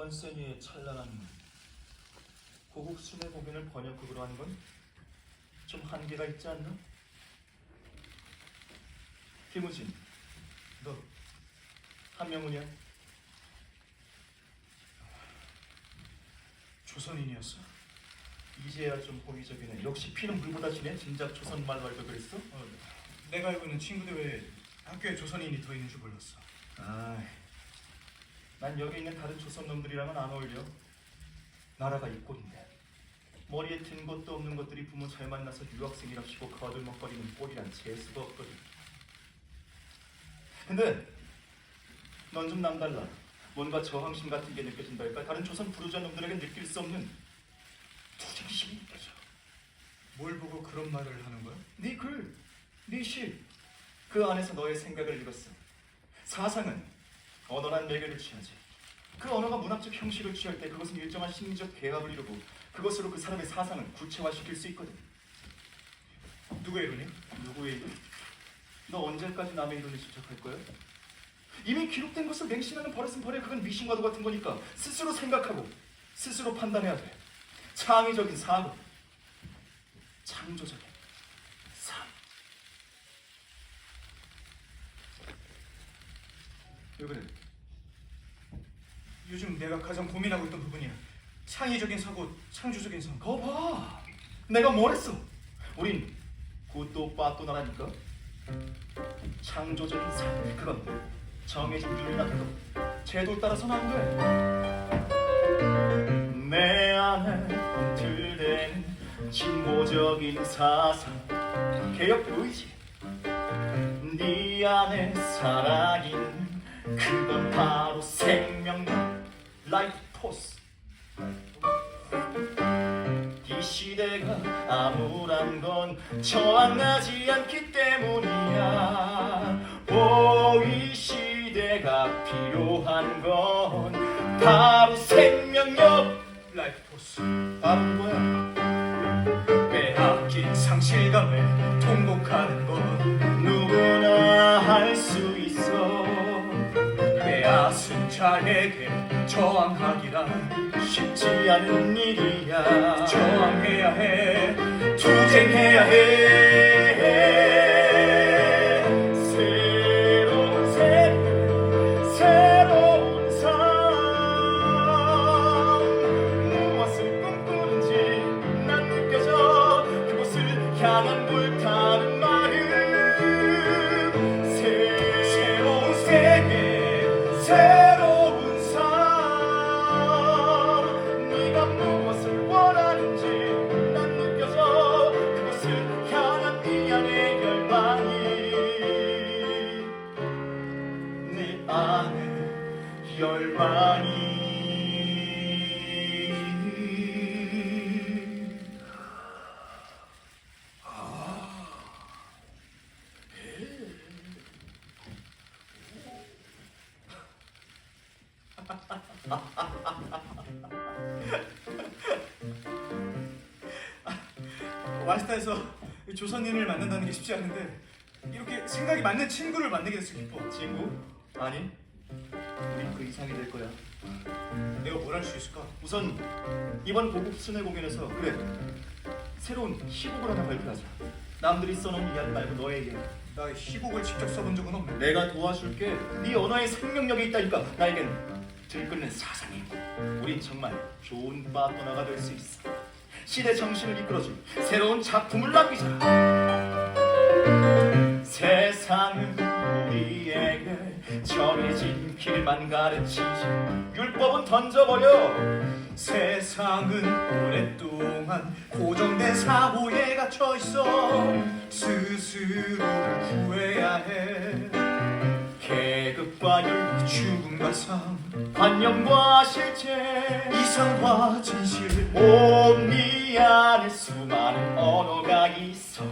선세니의 찬란한 고국 순회 공연을 번역극으로 하는 건 좀 한계가 있지 않나? 김우진, 너 한명훈이야? 조선인이었어? 이제야 좀 호의적이네. 역시 피는 물보다 진해. 진작 조선 말로 알고 그랬어? 어, 내가 알고 있는 친구들 외에 학교에 조선인이 더 있는 줄 몰랐어. 아, 난 여기 있는 다른 조선 놈들이랑은 안 어울려. 나라가 이 꼴인데 머리에 든 것도 없는 것들이 부모 잘 만나서 유학생이랍시고 거들먹거리는 꼴이란 재수가 없거든. 근데 넌 좀 남달라. 뭔가 저항심 같은 게 느껴진달까? 다른 조선 부르자 놈들에게 느낄 수 없는 투쟁심이 느껴져. 뭘 보고 그런 말을 하는 거야? 네 글, 네 시, 그 안에서 너의 생각을 읽었어. 사상은 언어란 매개를 취하지. 그 언어가 문학적 형식을 취할 때 그것은 일정한 심리적 개합을 이루고 그것으로 그 사람의 사상을 구체화시킬 수 있거든. 누구의 이론이야? 누구의 이름? 너 언제까지 남의 이론을 집착할 거야? 이미 기록된 것을 맹신하는 버릇은 버려 그건 미신과도 같은 거니까 스스로 생각하고 스스로 판단해야 돼. 창의적인 사고, 창조적인 삶. 왜 그래? 요즘 내가 가장 고민하고 있던 부분이야. 창의적인 사고, 창조적인 사고. 거 봐. 내가 뭘 했어? 우린 굿도 빠또 나라니까. 창조적인 삶, 그건 정해진 룰이나 그거 제도를 따라서는 안 돼. 내 안에 꿈틀대는 진보적인 사상, 개혁 의지. 네 안에 살아있는 그건 바로 생명력, 라이프 포스. 이 시대가 암울한 건 저항하지 않기 때문이야 오이 시대가 필요한 건 바로 생명력 라이프 포스. 바로 뭐야 빼앗긴 상실감에 통곡하는 건 빼앗은 자에게 저항하기란 쉽지 않은 일이야. 저항해야 해. 투쟁해야 해. 새로운 세계 새로운 삶. 무엇을 꿈꾸는지 난 느껴져. 그곳을 향한 불타 열망이 와스타에서 조선인을 만난다는 게 쉽지 않은데 이렇게 생각이 맞는 친구를 만나게 돼서 기뻐. 친구? 아니 우린 그 이상이 될 거야. 내가 뭘 할 수 있을까? 우선 이번 고급 순회 공연에서 그래 새로운 희곡을 하나 발표하자. 남들이 써놓은 이야기 말고 너의 이야기 나 희곡을 직접 써본 적은 없는데. 내가 도와줄게. 네 언어에 생명력이 있다니까. 나에겐 들끓는 사상이 있고 우린 정말 좋은 파트너가 될 수 있어. 시대 정신을 이끌어줄 새로운 작품을 남기자. 세상은 우리에게 정해진 길만 가르치지 율법은 던져버려. 세상은 오랫동안 고정된 사고에 갇혀 있어. 스스로 후회해야 해. 계급과 율 죽음과 삶 관념과 실제 이상과 진실 온네 안에 수많은 언어가 있어